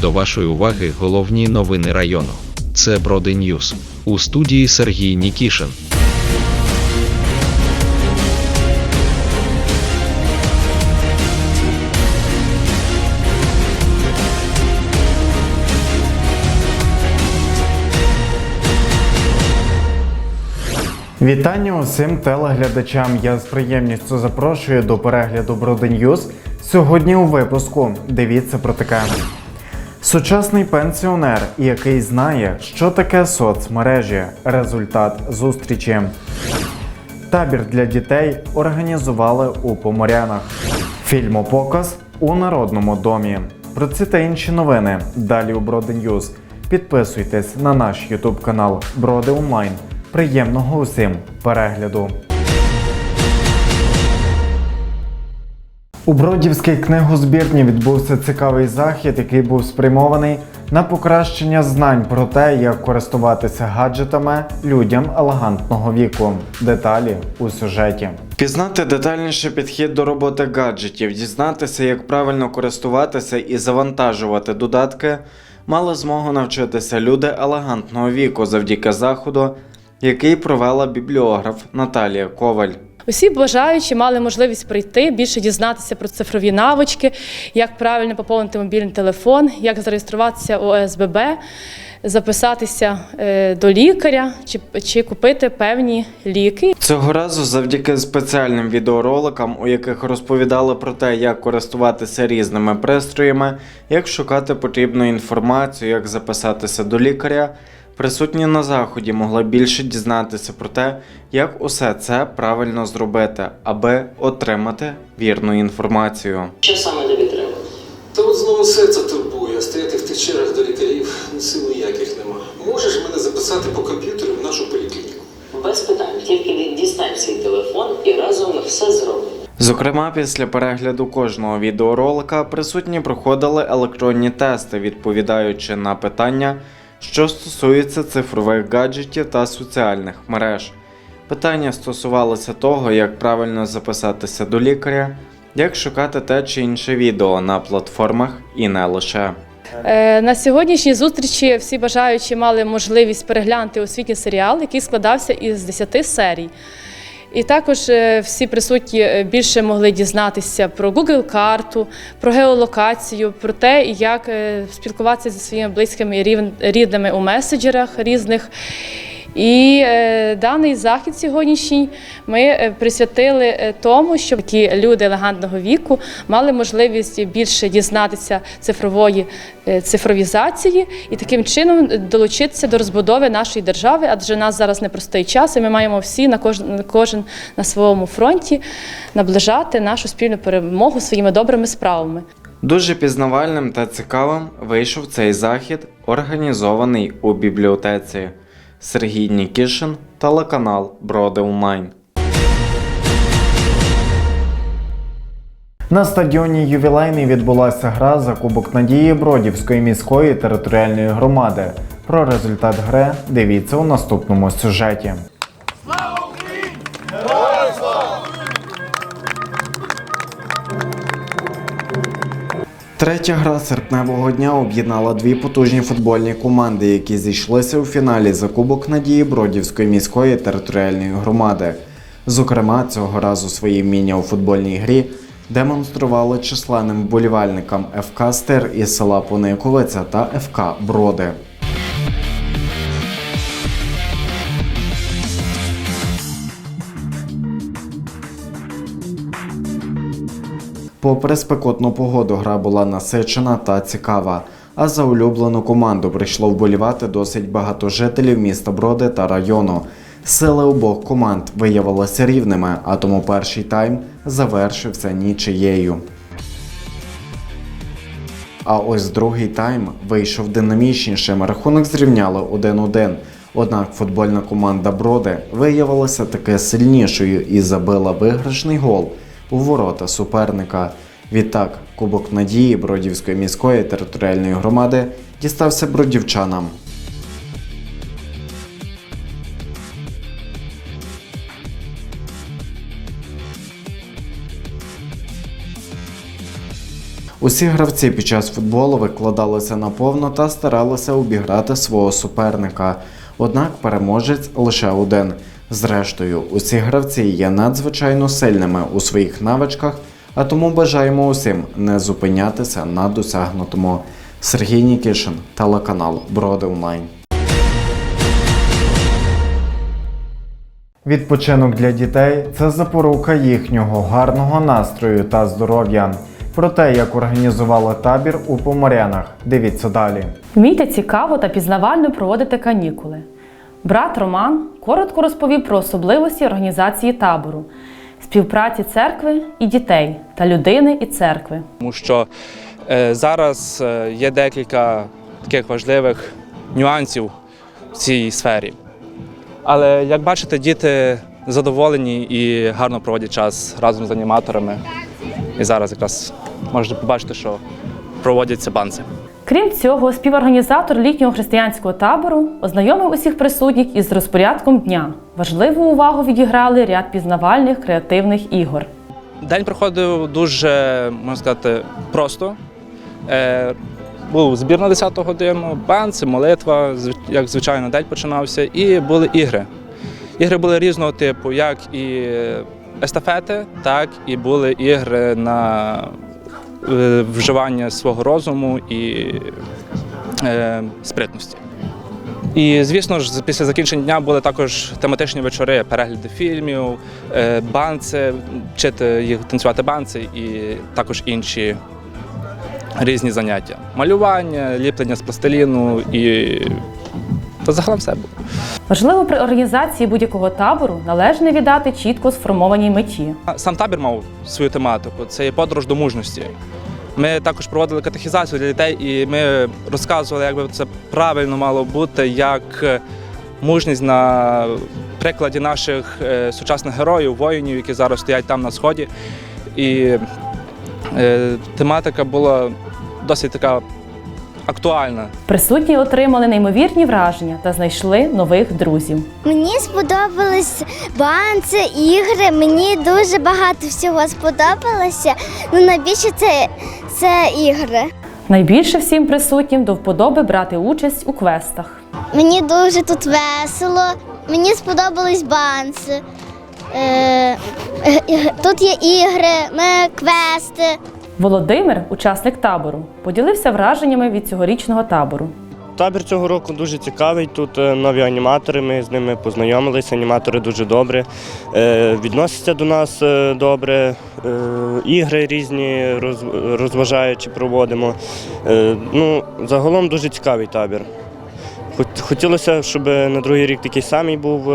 До вашої уваги головні новини району. Це Броди Ньюс. У студії Сергій Нікішин. Вітання усім телеглядачам. Я з приємністю запрошую до перегляду Броди Ньюз. Сьогодні у випуску дивіться про таке. Сучасний пенсіонер, який знає, що таке соцмережі. Результат зустрічі. Табір для дітей організували у Поморянах. Фільмопоказ у Народному домі. Про ці та інші новини далі у Броди Ньюз. Підписуйтесь на наш Ютуб канал Броди Онлайн. Приємного усім перегляду. У Бродівській книгозбірні відбувся цікавий захід, який був спрямований на покращення знань про те, як користуватися гаджетами людям елегантного віку. Деталі у сюжеті. Пізнати детальніше підхід до роботи гаджетів, дізнатися, як правильно користуватися і завантажувати додатки, мали змогу навчитися люди елегантного віку завдяки заходу, який провела бібліограф Наталія Коваль. Усі бажаючі мали можливість прийти, більше дізнатися про цифрові навички, як правильно поповнити мобільний телефон, як зареєструватися у ОСББ, записатися е, до лікаря чи, чи купити певні ліки. Цього разу завдяки спеціальним відеороликам, у яких розповідали про те, як користуватися різними пристроями, як шукати потрібну інформацію, як записатися до лікаря. Присутні на заході могли більше дізнатися про те, як усе це правильно зробити, аби отримати вірну інформацію. Що саме тобі треба? Та от знову серце турбує, стояти в тих чергах до лікарів сил ніяких нема. Можеш мене записати по комп'ютеру в нашу поліклініку? Без питань, тільки дістань свій телефон і разом ми все зробимо. Зокрема, після перегляду кожного відеоролика присутні проходили електронні тести, відповідаючи на питання, що стосуються цифрових гаджетів та соціальних мереж. Питання стосувалися того, як правильно записатися до лікаря, як шукати те чи інше відео на платформах і не лише. Е, На сьогоднішній зустрічі всі бажаючі мали можливість переглянути освітній серіал, який складався із 10 серій. І також е, всі присутні е, більше могли дізнатися про Google карту, про геолокацію, про те, як е, спілкуватися зі своїми близькими і рідними у меседжерах різних. І е, даний захід сьогоднішній ми е, присвятили е, тому, щоб ті люди елегантного віку мали можливість більше дізнатися цифрової цифровізації і таким чином долучитися до розбудови нашої держави, адже нас зараз непростий час, і ми маємо всі на кожен, кожен на своєму фронті наближати нашу спільну перемогу своїми добрими справами. Дуже пізнавальним та цікавим вийшов цей захід, організований у бібліотеці. Сергій Нікішин, телеканал Броди Онлайн. На стадіоні ювілейний відбулася гра за Кубок Надії Бродівської міської територіальної громади. Про результат гри дивіться у наступному сюжеті. Третя гра серпневого дня об'єднала дві потужні футбольні команди, які зійшлися у фіналі за Кубок Надії Бродівської міської територіальної громади. Зокрема, цього разу свої вміння у футбольній грі демонстрували численним вболівальникам ФК Стер із села Пониковиця та ФК Броди. Попри спекотну погоду, гра була насичена та цікава. А за улюблену команду прийшло вболівати досить багато жителів міста Броди та району. Сили обох команд виявилися рівними, а тому перший тайм завершився нічиєю. А ось другий тайм вийшов динамічнішим. Рахунок зрівняли 1-1. Однак футбольна команда Броди виявилася таки сильнішою і забила виграшний гол у ворота суперника. Відтак, Кубок Надії Бродівської міської територіальної громади дістався бродівчанам. Усі гравці під час футболу викладалися наповно та старалися обіграти свого суперника. Однак переможець лише один. Зрештою, усі гравці є надзвичайно сильними у своїх навичках, а тому бажаємо усім не зупинятися на досягнутому. Сергій Нікішин, телеканал Броди Онлайн. Відпочинок для дітей це запорука їхнього гарного настрою та здоров'я. Про те, як організували табір у Поморянах, дивіться далі. Вмійте цікаво та пізнавально проводити канікули. Брат Роман коротко розповів про особливості організації табору, співпраці церкви і дітей та людини і церкви. тому що е, зараз е, є декілька таких важливих нюансів в цій сфері. Але як бачите, діти задоволені і гарно проводять час разом з аніматорами. І зараз якраз можете побачити, що проводяться банці. Крім цього, співорганізатор літнього християнського табору ознайомив усіх присутніх із розпорядком дня. Важливу увагу відіграли ряд пізнавальних креативних ігор. День проходив дуже, можна сказати, просто. Е, був збір на 10 годину, банці, молитва, як звичайно, день починався, і були ігри. Ігри були різного типу, як і естафети, так і були ігри на вживання свого розуму і е, спритності. І звісно ж, після закінчення дня були також тематичні вечори, перегляди фільмів, е, банці, вчити їх танцювати банці і також інші різні заняття. Малювання, ліплення з пластиліну і та загалом все було. Важливо при організації будь-якого табору належно віддати чітко сформованій меті. Сам табір мав свою тематику це є подорож до мужності. Ми також проводили катехізацію для дітей, і ми розказували, як би це правильно мало бути, як е, мужність на прикладі наших е, сучасних героїв, воїнів, які зараз стоять там на сході. І е, тематика була досить така актуальна. Присутні отримали неймовірні враження та знайшли нових друзів. Мені сподобались банці, ігри. Мені дуже багато всього сподобалося. Ну найбільше це, це ігри. Найбільше всім присутнім до вподоби брати участь у квестах. Мені дуже тут весело. Мені сподобались банці. Е, е, е, тут є ігри, ми квести. Володимир, учасник табору, поділився враженнями від цьогорічного табору. Табір цього року дуже цікавий. Тут е, нові аніматори. Ми з ними познайомилися. Аніматори дуже добрі, е, відносяться до нас е, добре. Ігри різні роз- розважаючі проводимо. Ну, загалом дуже цікавий табір. Хотілося, щоб на другий рік такий самий був.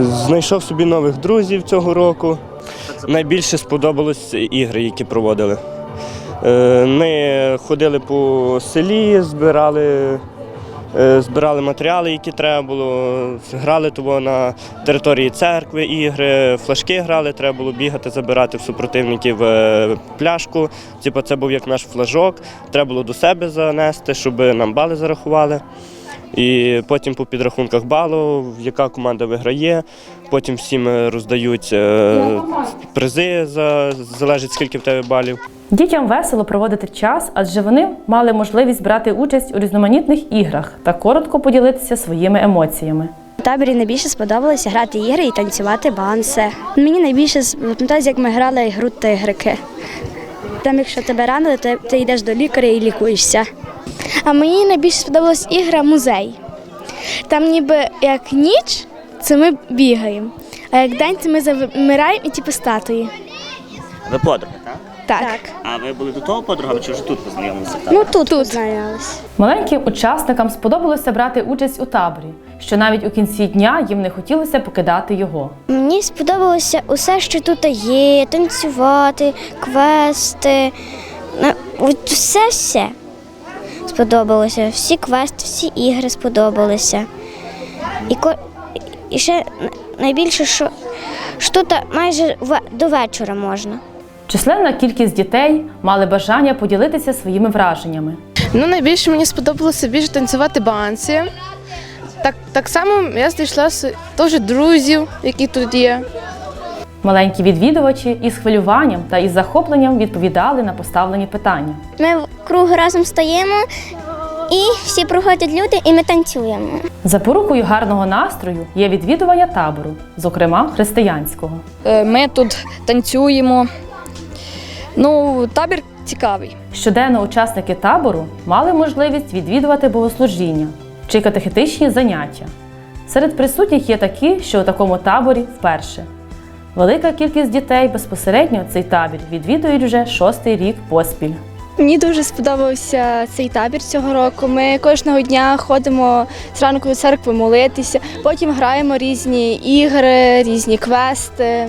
Знайшов собі нових друзів цього року. Найбільше сподобалось ігри, які проводили. Е, Ми ходили по селі, збирали, е, збирали матеріали, які треба було. Грали того на території церкви ігри, флажки грали, треба було бігати, забирати в супротивників е, пляшку. Типу, це був як наш флажок. Треба було до себе занести, щоб нам бали зарахували. І потім по підрахунках балу, яка команда виграє. Потім всім е, роздають е, призи, за, залежить скільки в тебе балів. Дітям весело проводити час, адже вони мали можливість брати участь у різноманітних іграх та коротко поділитися своїми емоціями. У таборі найбільше сподобалося грати ігри і танцювати банси. Мені найбільше запам'яталося, як ми грали гру тигрики. Там, якщо тебе ранили, то ти йдеш до лікаря і лікуєшся. А мені найбільше сподобалась ігра музей. Там ніби як ніч, це ми бігаємо. А як день, це ми замираємо і типу статуї. Ви подруги, так? Так. А ви були до того подругами чи вже тут познайомилися? Ну тут, тут. познайомилися. Маленьким учасникам сподобалося брати участь у таборі, що навіть у кінці дня їм не хотілося покидати його. Мені сподобалося усе, що тут є, танцювати, квести. Ну, От все все сподобалося. Всі квести, всі ігри сподобалися. І, ко... і ще найбільше, що, що тут майже до вечора можна. Численна кількість дітей мали бажання поділитися своїми враженнями. Ну, найбільше мені сподобалося більше танцювати банці. Так, так само я знайшла теж друзів, які тут є. Маленькі відвідувачі із хвилюванням та із захопленням відповідали на поставлені питання. Ми в круг разом стаємо, і всі приходять люди, і ми танцюємо. Запорукою гарного настрою є відвідування табору, зокрема християнського. Е, Ми тут танцюємо. Ну, табір цікавий. Щоденно учасники табору мали можливість відвідувати богослужіння чи катехетичні заняття. Серед присутніх є такі, що у такому таборі вперше. Велика кількість дітей безпосередньо цей табір відвідують вже шостий рік поспіль. Мені дуже сподобався цей табір цього року. Ми кожного дня ходимо зранку до церкви молитися, потім граємо різні ігри, різні квести,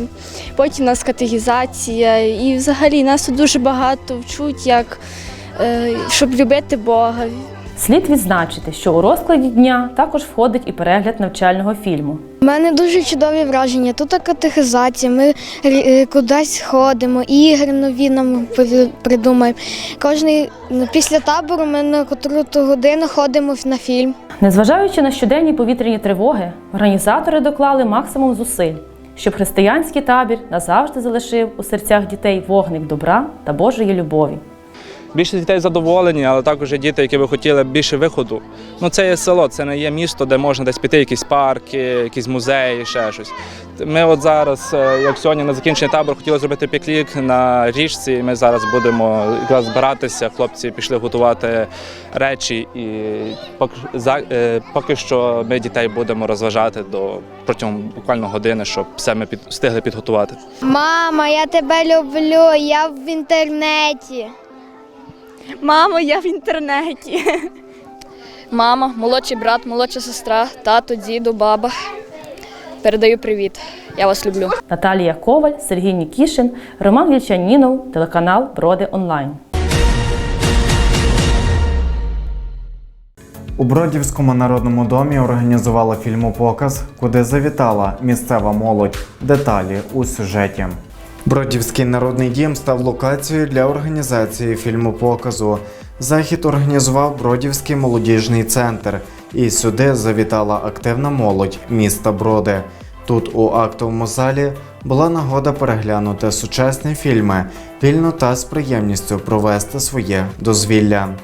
потім у нас категізація. І взагалі нас тут дуже багато вчуть, як е, щоб любити Бога. Слід відзначити, що у розкладі дня також входить і перегляд навчального фільму. У мене дуже чудові враження. Тут катехизація, ми е, кудись ходимо, ігри нові нам придумаємо. Кожний після табору ми на котру ту годину ходимо на фільм. Незважаючи на щоденні повітряні тривоги, організатори доклали максимум зусиль, щоб християнський табір назавжди залишив у серцях дітей вогник добра та Божої любові. Більшість дітей задоволені, але також є діти, які би хотіли більше виходу. Ну це є село, це не є місто, де можна десь піти, якісь парки, якісь музеї, ще щось. Ми от зараз, е, як сьогодні на закінчення табору, хотіли зробити піклік на річці. Ми зараз будемо збиратися. Хлопці пішли готувати речі, і е, поки що ми дітей будемо розважати до протягом буквально години, щоб все ми під, встигли підготувати. Мама, я тебе люблю, я в інтернеті. Мамо, я в інтернеті. Мама, молодший брат, молодша сестра, тато, діду, баба. Передаю привіт. Я вас люблю. Наталія Коваль, Сергій Нікішин, Роман Вільчанінов, телеканал Броди Онлайн. У Бродівському народному домі організували фільмопоказ, куди завітала місцева молодь. Деталі у сюжеті. Бродівський народний дім став локацією для організації фільмопоказу. Захід організував Бродівський молодіжний центр, і сюди завітала активна молодь міста Броди. Тут у актовому залі була нагода переглянути сучасні фільми, вільно та з приємністю провести своє дозвілля.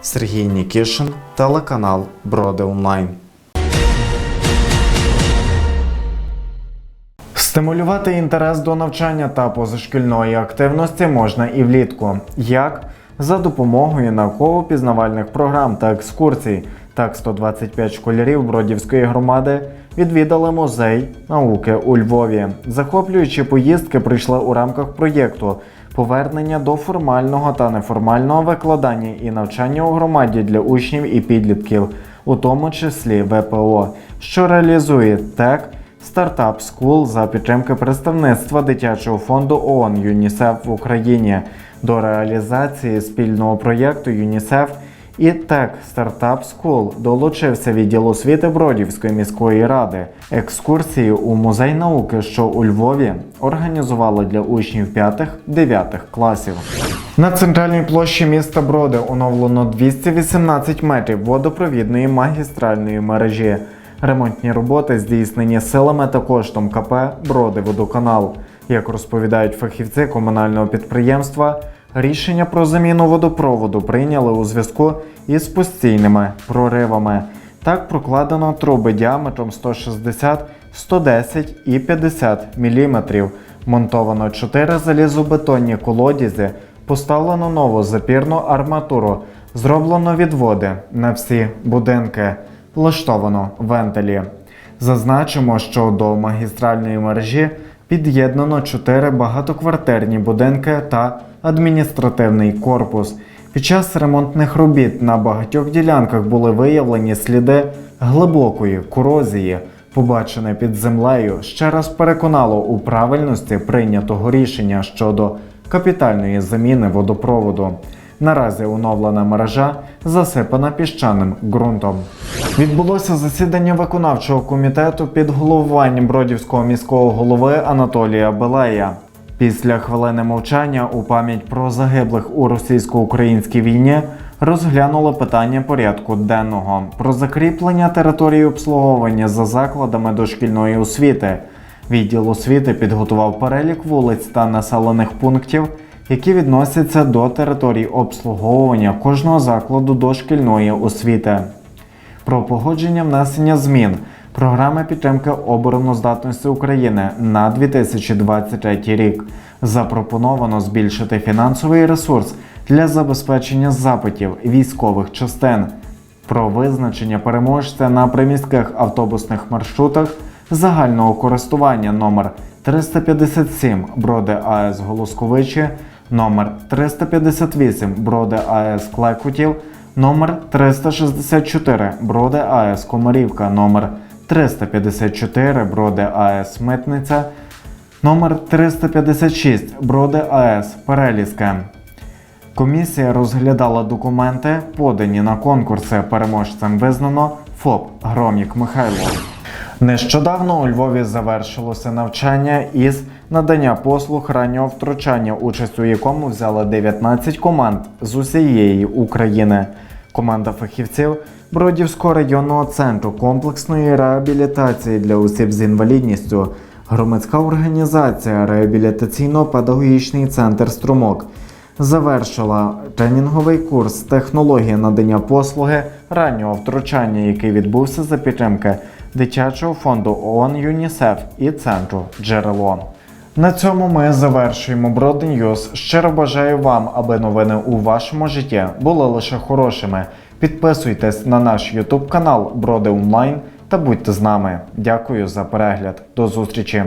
Сергій Нікішин, телеканал Броди Онлайн. Стимулювати інтерес до навчання та позашкільної активності можна і влітку. Як? За допомогою науково-пізнавальних програм та екскурсій. Так, 125 школярів Бродівської громади відвідали музей науки у Львові. Захоплюючі поїздки прийшли у рамках проєкту повернення до формального та неформального викладання і навчання у громаді для учнів і підлітків, у тому числі ВПО, що реалізує ТЕК Стартап School за підтримки представництва дитячого фонду ООН ЮНІСЕФ в Україні до реалізації спільного проєкту ЮНІСЕФ і ТЕК Стартап School долучився відділ освіти Бродівської міської ради. Екскурсії у музей науки, що у Львові, організували для учнів 5-9 класів. На центральній площі міста Броди оновлено 218 метрів водопровідної магістральної мережі. Ремонтні роботи здійснені силами та коштом КП Броди Водоканал. Як розповідають фахівці комунального підприємства, рішення про заміну водопроводу прийняли у зв'язку із постійними проривами. Так прокладено труби діаметром 160, 110 і 50 мм. Монтовано 4 залізобетонні колодязі, поставлено нову запірну арматуру, зроблено відводи на всі будинки, влаштовано вентилі. Зазначимо, що до магістральної мережі під'єднано 4 багатоквартирні будинки та адміністративний корпус. Під час ремонтних робіт на багатьох ділянках були виявлені сліди глибокої корозії. Побачене під землею ще раз переконало у правильності прийнятого рішення щодо капітальної заміни водопроводу. Наразі оновлена мережа засипана піщаним ґрунтом. Відбулося засідання виконавчого комітету під головуванням бродівського міського голови Анатолія Белея. Після хвилини мовчання у пам'ять про загиблих у російсько-українській війні розглянули питання порядку денного про закріплення території обслуговування за закладами дошкільної освіти. Відділ освіти підготував перелік вулиць та населених пунктів, які відносяться до територій обслуговування кожного закладу дошкільної освіти. Про погодження внесення змін програми підтримки обороноздатності України на 2023 рік запропоновано збільшити фінансовий ресурс для забезпечення запитів військових частин. Про визначення переможця на приміських автобусних маршрутах загального користування номер 357 Броди АЕС Голосковичі, номер 358 Броди АЕС Клекутів, номер 364 Броди АЕС Комарівка, номер 354 Броди АЕС Митниця, номер 356 Броди АЕС Перелізке. Комісія розглядала документи, подані на конкурси. Переможцем визнано ФОП Громік Михайло. Нещодавно у Львові завершилося навчання із надання послуг раннього втручання, участь у якому взяли 19 команд з усієї України. Команда фахівців Бродівського районного центру комплексної реабілітації для осіб з інвалідністю, громадська організація Реабілітаційно-педагогічний центр Струмок завершила тренінговий курс технології надання послуги раннього втручання, який відбувся за підтримки дитячого фонду ООН ЮНІСЕФ і центру Джерело. На цьому ми завершуємо Broad News. Щиро бажаю вам, аби новини у вашому житті були лише хорошими. Підписуйтесь на наш YouTube канал Броди Онлайн та будьте з нами. Дякую за перегляд. До зустрічі!